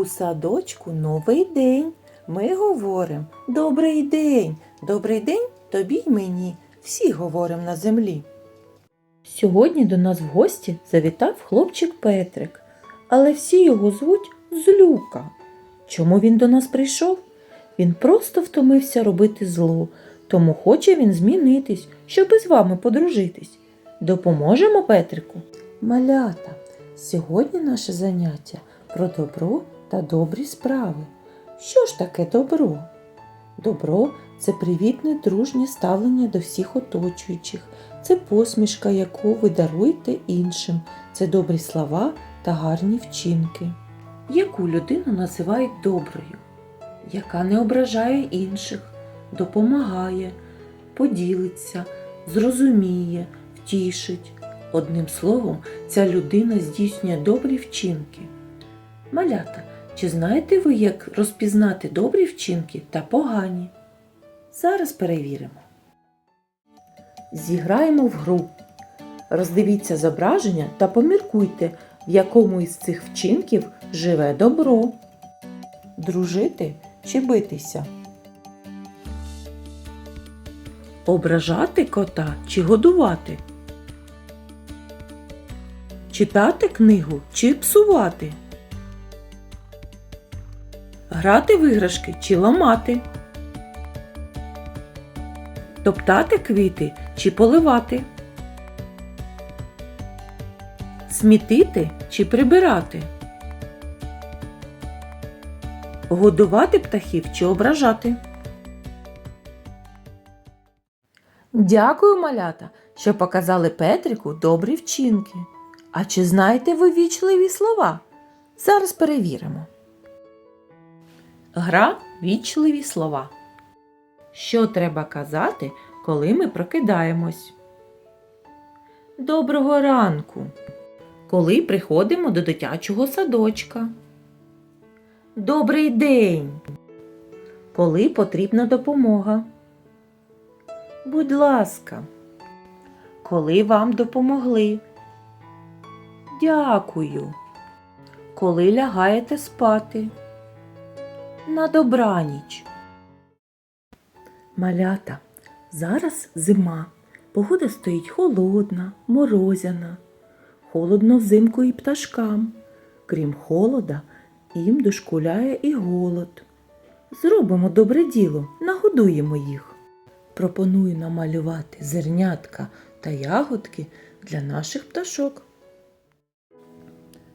У садочку новий день. Ми говоримо Добрий день, добрий день тобі й мені. Всі говоримо на землі. Сьогодні до нас в гості завітав хлопчик Петрик, але всі його звуть Злюка. Чому він до нас прийшов? Він просто втомився робити зло, тому хоче він змінитись, щоб із вами подружитись. Допоможемо Петрику? Малята, сьогодні наше заняття про добро та добрі справи. Що ж таке добро? Добро це привітне дружнє ставлення до всіх оточуючих, це посмішка, яку ви даруєте іншим, це добрі слова та гарні вчинки. Яку людину називають доброю, яка не ображає інших, допомагає, поділиться, зрозуміє, втішить. Одним словом, ця людина здійснює добрі вчинки. Малята, чи знаєте ви, як розпізнати добрі вчинки та погані? Зараз перевіримо. Зіграємо в гру. Роздивіться зображення та поміркуйте, в якому із цих вчинків живе добро. Дружити чи битися? Ображати кота чи годувати? Читати книгу чи псувати? Грати в іграшки чи ламати? Топтати квіти чи поливати? Смітити чи прибирати? Годувати птахів чи ображати? Дякую, малята, що показали Петрику добрі вчинки. А чи знаєте ви вічливі слова? Зараз перевіримо. Гра вічливі слова. Що треба казати, коли ми прокидаємось? Доброго ранку. Коли приходимо до дитячого садочка. Добрий день. Коли потрібна допомога. Будь ласка. Коли вам допомогли. Дякую. Коли лягаєте спати. На добраніч. Малята, зараз зима. Погода стоїть холодна, морозяна. Холодно взимку і пташкам. Крім холода, їм дошкуляє і голод. Зробимо добре діло, нагодуємо їх. Пропоную намалювати зернятка та ягодки для наших пташок.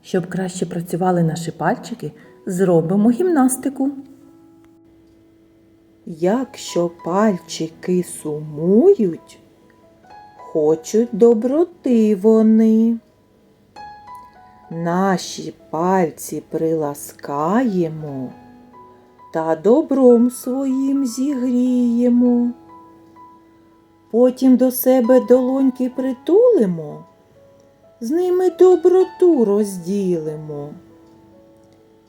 Щоб краще працювали наші пальчики, зробимо гімнастику. Якщо пальчики сумують, хочуть доброти вони. Наші пальці приласкаємо та добром своїм зігріємо. Потім до себе долоньки притулимо, з ними доброту розділимо.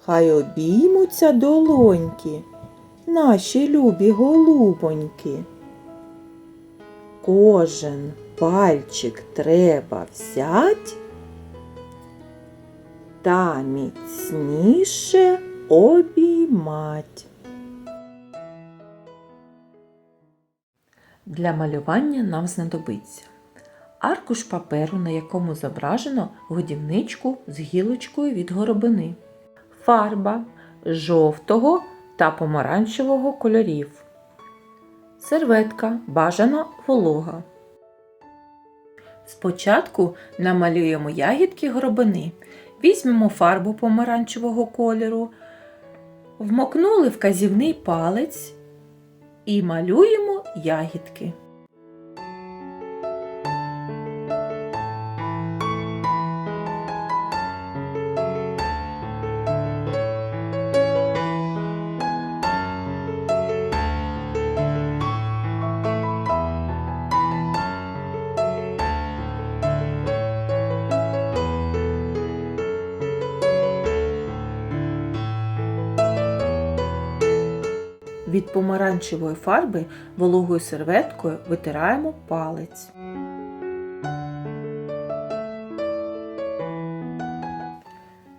Хай обіймуться долоньки наші любі голубоньки. Кожен пальчик треба взять та міцніше обіймать. Для малювання нам знадобиться аркуш паперу, на якому зображено годівничку з гілочкою від горобини, фарба жовтого та помаранчевого кольорів. Серветка бажано волога. Спочатку намалюємо ягідки горобини. Візьмемо фарбу помаранчевого кольору, вмокнули вказівний палець і малюємо ягідки. Від помаранчевої фарби вологою серветкою витираємо палець.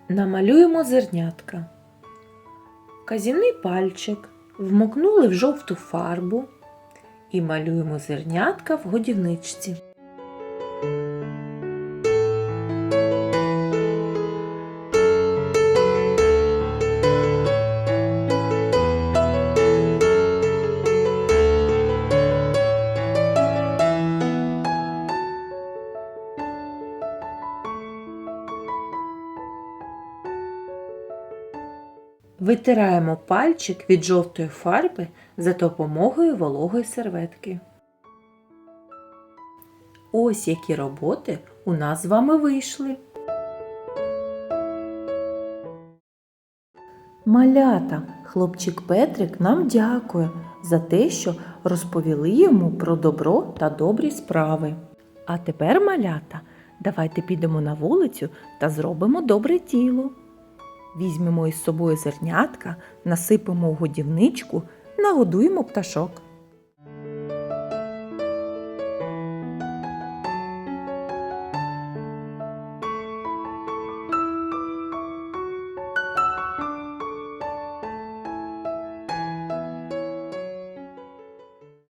Намалюємо зернятка. казівний пальчик, вмокнули в жовту фарбу і малюємо зернятка в годівничці. Витираємо пальчик від жовтої фарби за допомогою вологої серветки. Ось які роботи у нас з вами вийшли. Малята, хлопчик Петрик нам дякує за те, що розповіли йому про добро та добрі справи. А тепер, малята, давайте підемо на вулицю та зробимо добре діло. Візьмемо із собою зернятка, насипемо в годівничку, нагодуємо пташок.